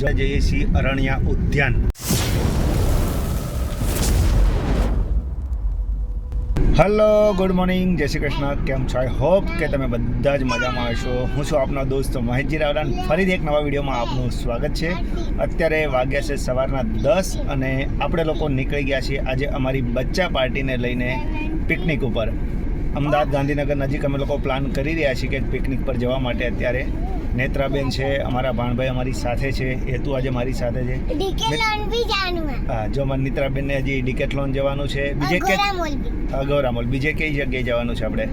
જો જઈએ છીએ અરણ્યા ઉદ્યાન. હેલો ગુડ મોર્નિંગ જય શ્રી કૃષ્ણ. કેમ છો? આઈ હોપ કે તમે બધા જ મજામાં હશો. હું છું આપનો દોસ્ત મહેશજી રાવલાન. ફરીથી એક નવા વિડીયોમાં આપનું સ્વાગત છે. અત્યારે વાગ્યા છે સવારના દસ અને આપણે લોકો નીકળી ગયા છીએ આજે અમારી બચ્ચા પાર્ટીને લઈને પિકનિક ઉપર. અમદાવાદ ગાંધીનગર નજીક અમે લોકો પ્લાન કરી રહ્યા છીએ કે પિકનિક પર જવા માટે અત્યારે. નેત્રાબેન છે અમારા ભાણભાઈ અમારી સાથે છે હેતુ આજે મારી સાથે છે. હા જો અમારે નેત્રાબેનને હજી ડિકેટલોન જવાનું છે બીજે કે ગૌરામોલ બીજે કઈ જગ્યાએ જવાનું છે આપણે?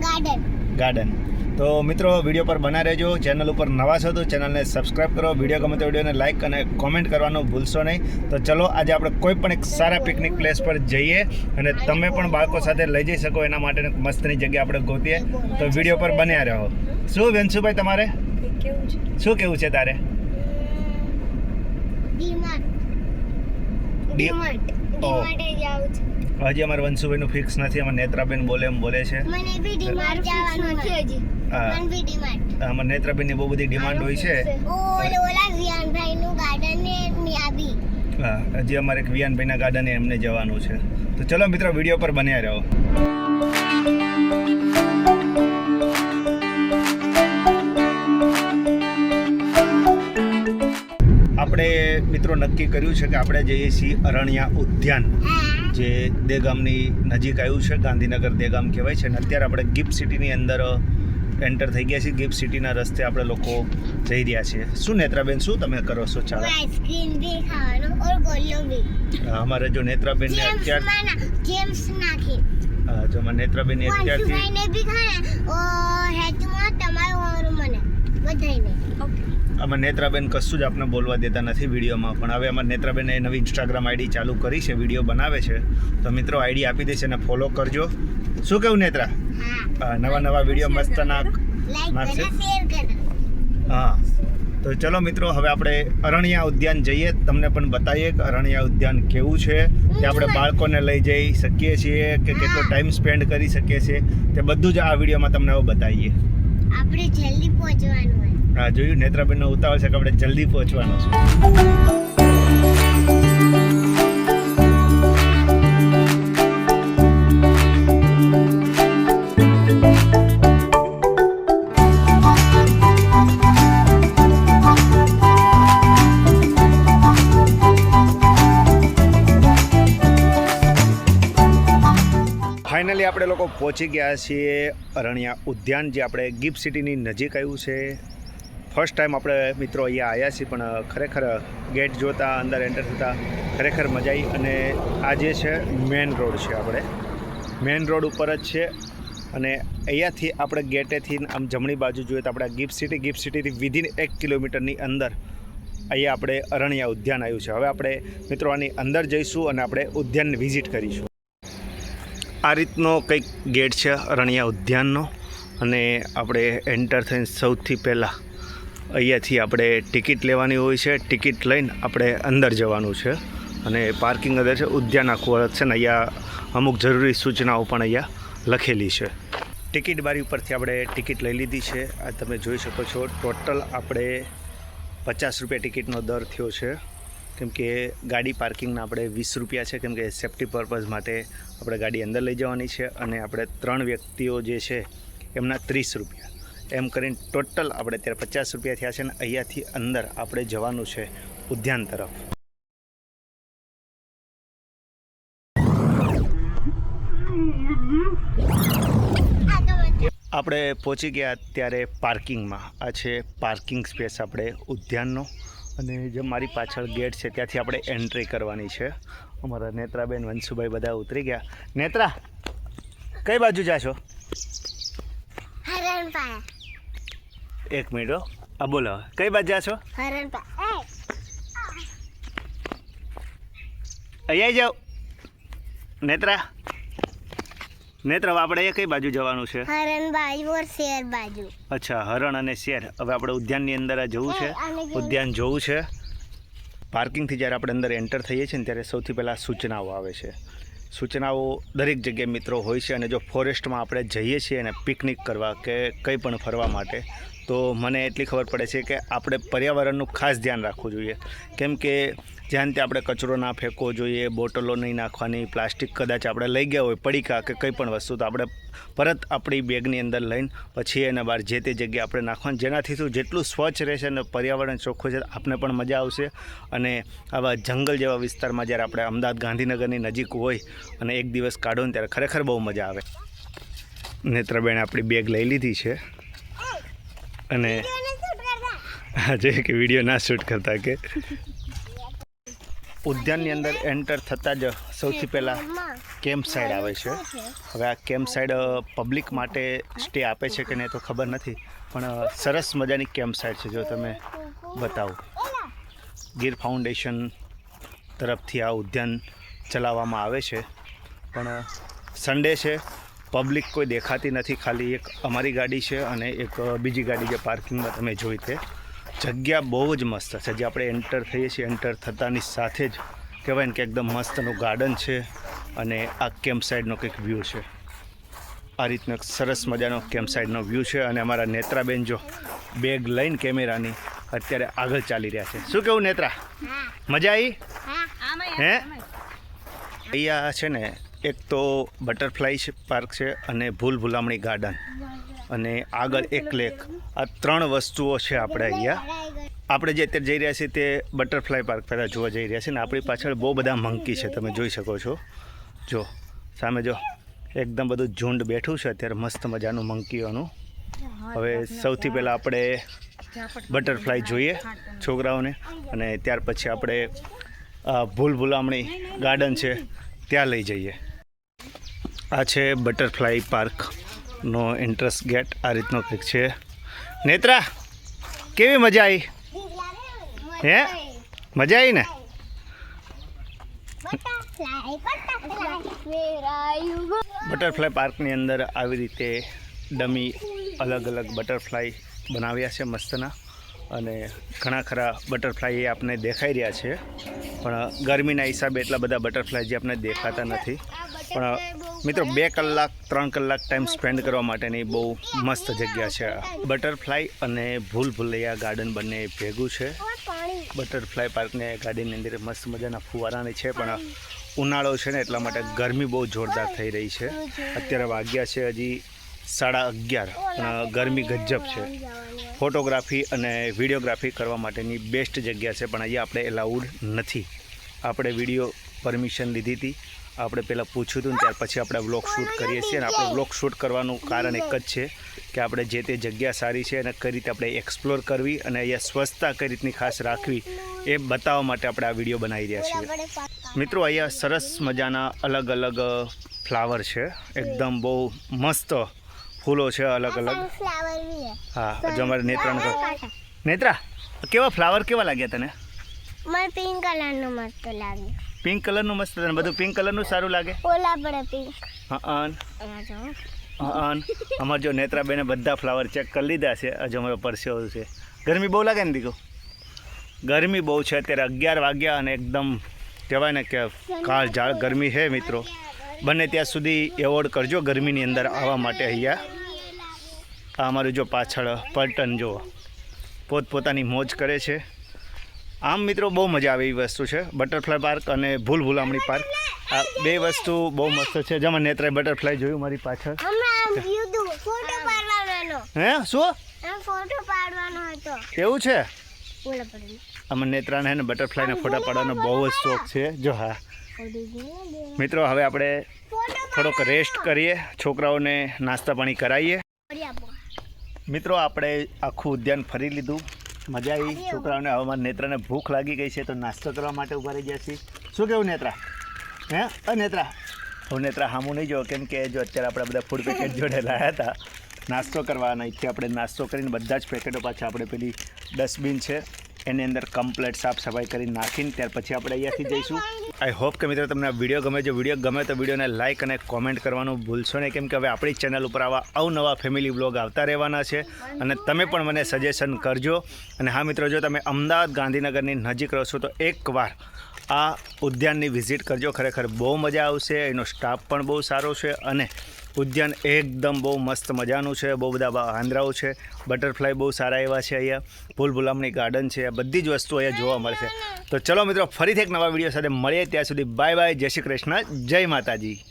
ગાર્ડન. ગાર્ડન. તો મિત્રો વીડિયો પર બના રહેજો. ચેનલ ઉપર નવા છો તો ચેનલને સબસ્ક્રાઇબ કરો. વીડિયો ગમે તો વિડીયોને લાઇક અને કોમેન્ટ કરવાનું ભૂલશો નહીં. તો ચલો આજે આપણે કોઈ પણ એક સારા પિકનિક પ્લેસ પર જઈએ અને તમે પણ બાળકો સાથે લઈ જઈ શકો. એના માટે મસ્તની જગ્યા આપણે ગોતીએ. તો વીડિયો પર બન્યા રહો. શું વેન્સુભાઈ તમારે? શું કેવું છે તારે? હજી અમારે વંશુભાઈનું ફિક્સ નથી. અમારે નેત્રાબેન બોલે એમ બોલે છે. મને બી ડીમાર્ટ જવાનું છે હજી. અમારે નેત્રાબેનની બહુ બધી ડિમાન્ડ હોય છે. હા હજી અમારે એક વિયાનભાઈના ગાર્ડને એમને જવાનું છે. તો ચલો મિત્રો વીડિયો પર બન્યા રહો. આપણે મિત્રો નક્કી કર્યું છે કે આપણે જઈએ છીએ અરણ્યા ઉદ્યાન જે દેગામની નજીક આવ્યું છે ગાંધીનગર દેગામ કહેવાય છે. અને અત્યારે આપણે ગિફ્ટ સિટીની અંદર એન્ટર થઈ ગયા છીએ ગિફ્ટ સિટીના રસ્તે આપણે લોકો જઈ રહ્યા છીએ. શું નેત્રાબેન શું તમે કરો છો? ચાલો. આઈસ્ક્રીમ બી ખાવાનો ઓર ગોલ્લો બી. અમારે જો નેત્રાબેન ને અત્યાર ગેમ્સ નાખી. જો મને નેત્રાબેન અત્યારથી બી ખાને. ઓ હેતુમાં તમારો મને. આમાં નેત્રાબેન કશું જ આપને બોલવા દેતા નથી વિડીયોમાં પણ હવે અમારે નેત્રાબેને નવી ઇન્સ્ટાગ્રામ આઈડી ચાલુ કરી છે વીડિયો બનાવે છે. તો મિત્રો આઈડી આપી દેશે અને ફોલો કરજો. શું કેવું નેત્રા? નવા નવા વીડિયો મસ્ત નાખ લાઈક નાખશે? હા. તો ચલો મિત્રો હવે આપણે અરણ્યા ઉદ્યાન જઈએ. તમને પણ બતાવીએ કે અરણ્યા ઉદ્યાન કેવું છે કે આપણે બાળકોને લઈ જઈ શકીએ છીએ કે કેટલો ટાઈમ સ્પેન્ડ કરી શકીએ છીએ. તે બધું જ આ વિડીયોમાં તમને હવે બતાવીએ. આપણે જલ્દી પહોંચવાનું હા જોયું નેત્રાબેનનો ઉતાવળ છે કે આપણે જલ્દી પહોંચવાનું છે. ફાઇનલી આપણે લોકો પહોંચી ગયા છીએ અરણ્યા ઉદ્યાન, જે આપણે ગિફ્ટ સિટીની નજીક આવ્યું છે. ફર્સ્ટ ટાઈમ આપણે મિત્રો અહીંયા આવ્યા છીએ, પણ ખરેખર ગેટ જોતા, અંદર એન્ટર થતાં, ખરેખર મજા આવી અને આ જે છે મેન રોડ છે આપણે. મેન રોડ ઉપર જ છે. અને અહીંયાથી આપણે ગેટેથી આમ જમણી બાજુ જોઈએ તો આપણે ગિફ્ટ સિટી, ગિફ્ટ સિટીથી વિધિન એક કિલોમીટરની અંદર અહીંયા આપણે અરણ્યા ઉદ્યાન આવ્યું છે. હવે આપણે મિત્રો આની અંદર જઈશું અને આપણે ઉદ્યાનની વિઝિટ કરીશું. આ રીતનો કંઈક ગેટ છે, અરણ્યા ઉદ્યાનનો. અને આપણે એન્ટર થઈને સૌથી પહેલાં અહીંયાથી આપણે ટિકિટ લેવાની હોય છે. ટિકિટ લઈને આપણે અંદર જવાનું છે. અને પાર્કિંગ અંદર છે, ઉદ્યાન આખું છે ને અહીંયા અમુક જરૂરી સૂચનાઓ પણ અહીંયા લખેલી છે. ટિકિટ બારી ઉપરથી આપણે ટિકિટ લઈ લીધી છે. આ તમે જોઈ શકો છો, ટોટલ આપણે પચાસ રૂપિયા ટિકિટનો દર થયો છે. કેમ કે ગાડી પાર્કિંગના આપણે વીસ રૂપિયા છે કેમકે સેફ્ટી પર્પઝ માટે આપણે ગાડી અંદર લઈ જવાની છે અને આપણે ત્રણ વ્યક્તિઓ જે છે એમના ત્રીસ રૂપિયા. એમ કરીને ટોટલ આપણે અત્યારે પચાસ રૂપિયા થયા છે અને અહીંયાથી અંદર આપણે જવાનું છે ઉદ્યાન તરફ. આપણે પહોંચી ગયા અત્યારે પાર્કિંગમાં. આ છે પાર્કિંગ સ્પેસ આપણે ઉદ્યાનનો. અને જે મારી પાછળ ગેટ છે ત્યાંથી આપણે એન્ટ્રી કરવાની છે. અમારા નેત્રાબેન વંશુભાઈ બધા ઉતરી ગયા. નેત્રા કઈ બાજુ જાશો એક મિનિટ હો. આ બોલો કઈ બાજુ જાશો અહીંયા જાઓ. નેત્રા નેત્રા હવે આપણે અહીંયા કઈ બાજુ જવાનું છે? હરણ બાજુ ઓર શેર બાજુ. અચ્છા હરણ અને શેર. હવે આપણે ઉદ્યાનની અંદર આ જવું છે. એ? ઉદ્યાન જોવું છે. પાર્કિંગથી જ્યારે આપણે અંદર એન્ટર થઈએ છીએ ને ત્યારે સૌથી પહેલાં સૂચનાઓ આવે છે. સૂચનાઓ દરેક જગ્યાએ મિત્રો હોય છે અને જો ફોરેસ્ટમાં આપણે જઈએ છીએ અને પિકનિક કરવા કે કંઈ પણ ફરવા માટે તો મને એટલી ખબર પડે છે કે આપણે પર્યાવરણનું ખાસ ધ્યાન રાખવું જોઈએ. કેમ કે જ્યાં ત્યાં આપણે કચરો ના ફેંકવો જોઈએ, બોટલો નહીં નાખવાની, પ્લાસ્ટિક કદાચ આપણે લઈ ગયા હોય, પડીકા કે કંઈ પણ વસ્તુ, તો આપણે પરત આપણી બેગની અંદર લઈને પછી એને બહાર જે તે જગ્યાએ આપણે નાખવાનું, જેનાથી શું જેટલું સ્વચ્છ રહેશે અને પર્યાવરણ ચોખ્ખું છે, આપને પણ મજા આવશે. અને આવા જંગલ જેવા વિસ્તારમાં જ્યારે આપણે અમદાવાદ ગાંધીનગરની નજીક હોય અને એક દિવસ કાઢો ને ત્યારે ખરેખર બહુ મજા આવે. નેત્રબેન આપણી બેગ લઈ લીધી છે. અને આજે કે વીડિયો ના શૂટ કરતા કે ઉદ્યાનની અંદર એન્ટર થતાં જ સૌથી પહેલાં કેમ્પ સાઇડ આવે છે. હવે આ કેમ્પ સાઇડ પબ્લિક માટે સ્ટે આપે છે કે નહીં તો ખબર નથી, પણ સરસ મજાની કેમ્પ સાઇડ છે જો તમે બતાવો. ગીર ફાઉન્ડેશન તરફથી આ ઉદ્યાન ચલાવવામાં આવે છે. પણ સન્ડે છે. પબ્લિક કોઈ દેખાતી નથી ખાલી એક અમારી ગાડી છે અને એક બીજી ગાડી જે પાર્કિંગમાં તમે જોઈ તે જગ્યા બહુ જ મસ્ત છે. જે આપણે એન્ટર થઈએ છીએ એન્ટર થતાની સાથે જ કહેવાય ને કે એકદમ મસ્તનું ગાર્ડન છે અને આ કેમ્પ સાઇડનો કંઈક વ્યૂ છે. આ રીતનો એક સરસ મજાનો કેમ્પ સાઇડનો વ્યૂ છે અને અમારા નેત્રાબેન જો બેગ લઈને કેમેરાની અત્યારે આગળ ચાલી રહ્યા છે. શું કેવું નેત્રા? મજા આવી હે અહીંયા છે ને એક તો બટરફ્લાય પાર્ક છે અને ભૂલ ભૂલામણી ગાર્ડન. અને આગળ એક લેક. આ ત્રણ વસ્તુઓ છે આપણે અહીંયા. આપણે જે અત્યારે જઈ રહ્યા છીએ તે બટરફ્લાય પાર્ક પહેલાં જોવા જઈ રહ્યા છીએ ને આપણી પાછળ બહુ બધા મંકી છે, તમે જોઈ શકો છો. જો, સામે જો, એકદમ બધું ઝુંડ બેઠું છે, અત્યારે મસ્ત મજાનું મંકીઓનું. હવે સૌથી પહેલાં આપણે બટરફ્લાય જોઈએ છોકરાઓને. અને ત્યાર પછી આપણે ભૂલ ભૂલામણી ગાર્ડન છે, ત્યાં લઈ જઈએ. આ છે બટરફ્લાય પાર્કનો એન્ટ્રન્સ ગેટ આ રીતનો કંઈક છે. નેત્રા, કેવી મજા આવી હે? મજા આવી ને? બટરફ્લાય પાર્કની અંદર આવી રીતે ડમી અલગ અલગ બટરફ્લાય બનાવ્યા છે મસ્તના. અને ઘણા ખરા બટરફ્લાય એ આપણે દેખાઈ રહ્યા છે. પણ ગરમીના હિસાબે એટલા બધા બટરફ્લાય જે આપણે દેખાતા નથી. પણ, મિત્રો, બે કલાક, ત્રણ કલાક ટાઈમ સ્પેન્ડ કરવા માટેની બહુ મસ્ત જગ્યા છે બટરફ્લાય અને ભૂલ ભૂલૈયા ગાર્ડન બંને ભેગું છે. બટરફ્લાય પાર્કને ગાર્ડનની અંદર મસ્ત મજાના ફુવારાની છે, પણ ઉનાળો છે ને, એટલા માટે ગરમી બહુ જોરદાર થઈ રહી છે. અત્યારે વાગ્યા છે હજી સાડા અગિયાર ગરમી ગજબ છે. ફોટોગ્રાફી અને વિડીયોગ્રાફી કરવા માટેની બેસ્ટ જગ્યા છે, પણ અહીંયા આપણે એલાઉડ નથી. આપણે વીડિયો પરમિશન લીધી હતી. આપણે પહેલાં પૂછ્યું હતું ને ત્યાર પછી આપણે વ્લોગ શૂટ કરીએ છીએ અને આપણે વ્લોગ શૂટ કરવાનું કારણ એક જ છે કે આપણે જે તે જગ્યા સારી છે અને કઈ રીતે આપણે એક્સપ્લોર કરવી અને અહીંયા સ્વચ્છતા કઈ રીતની ખાસ રાખવી એ બતાવવા માટે આપણે આ વીડિયો બનાવી રહ્યા છીએ. મિત્રો અહીંયા સરસ મજાના અલગ અલગ ફ્લાવર છે. એકદમ બહુ મસ્ત ફૂલો છે અલગ અલગ. હા જો અમારે નેત્રા નેત્રા કેવા ફ્લાવર કેવા લાગ્યા તને? મને પિંક કલરનું મસ્ત લાગ્યું પિંક કલરનું મસ્ત તને બધું પિંક કલરનું સારું લાગે? ઓલા પડે પિંક. હા એમાં જો. હા અમારે જો નેત્રાબેને બધા ફ્લાવર ચેક કરી લીધા છે. હજુ અમારો પરસેવો છે. ગરમી બહુ લાગે ને દીકરો ગરમી બહુ છે. અત્યારે અગિયાર વાગ્યા અને એકદમ કહેવાય ને કે કાળ ઝાળ ગરમી છે મિત્રો. બને ત્યાં સુધી એવોર્ડ કરજો ગરમીની અંદર આવવા માટે અહીંયા. આ અમારું જો પાછળ પલટન જો પોતપોતાની મોજ કરે છે. આમ મિત્રો બહુ મજા આવે એવી વસ્તુ છે. બટરફ્લાય પાર્ક અને ભૂલ ભૂલામણી પાર્ક આ બે વસ્તુ બહુ મસ્ત છે. જેમાં નેત્રાએ બટરફ્લાય જોયું મારી પાછળ. હમણાં આમ યુદ્ધ ફોટો પાડવાનો. હે? શું? ફોટો પાડવાનો હતો. એવું છે? અમે આમાં નેત્રાને હે ને બટરફ્લાયના ફોટા પાડવાનો બહુ જ શોખ છે. જો હા. મિત્રો હવે આપણે થોડોક રેસ્ટ કરીએ. છોકરાઓને નાસ્તા પાણી કરાવીએ. મિત્રો આપણે આખું ઉદ્યાન ફરી લીધું. મજા આવી. છોકરાઓને હવે મારા નેત્રાને ભૂખ લાગી ગઈ છે તો નાસ્તો કરવા માટે ઊભા રહી ગયા છીએ. શું કેવું નેત્રા? હે? અ નેત્રા. હવે નેત્રા હામું નહીં જો કેમ કે જો અત્યારે આપણે બધા ફૂડ પેકેટ જોડે લાયા હતા. નાસ્તો કરવાના. અહીંથી આપણે નાસ્તો કરીને બધા જ પેકેટો પાછા આપણે પેલી ડસ્ટબિન છે એની અંદર કમ્પ્લેટ સાફ સફાઈ કરી નાખીને ત્યાર પછી આપણે અહીંયાથી જઈશું. આઈ હોપ કે મિત્રો તમને વીડિયો ગમે. જો વીડિયો ગમે તો વિડીયોને લાઇક અને કોમેન્ટ કરવાનું ભૂલશો નહીં. કેમ કે હવે આપણી ચેનલ ઉપર આવા અવનવા ફેમિલી બ્લોગ આવતા રહેવાના છે. અને તમે પણ મને સજેશન કરજો. અને હા મિત્રો, જો તમે અમદાવાદ ગાંધીનગરની નજીક રહો છો, તો એકવાર આ ઉદ્યાનની વિઝિટ કરજો. ખરેખર બહુ મજા આવશે. એનો સ્ટાફ પણ બહુ સારો છે અને ઉદ્યાન એકદમ બહુ મસ્ત મજાનું છે. બહુ બધા આંદ્રાઓ છે. બટરફ્લાય બહુ સારા એવા છે અહીંયા. ભૂલભુલામણી ગાર્ડન છે. બધી જ વસ્તુ અહીંયા જોવા મળશે. તો ચલો મિત્રો, ફરીથી એક નવા વીડિયો સાથે મળીએ. ત્યાં સુધી બાય બાય જય શ્રી કૃષ્ણ. જય માતાજી.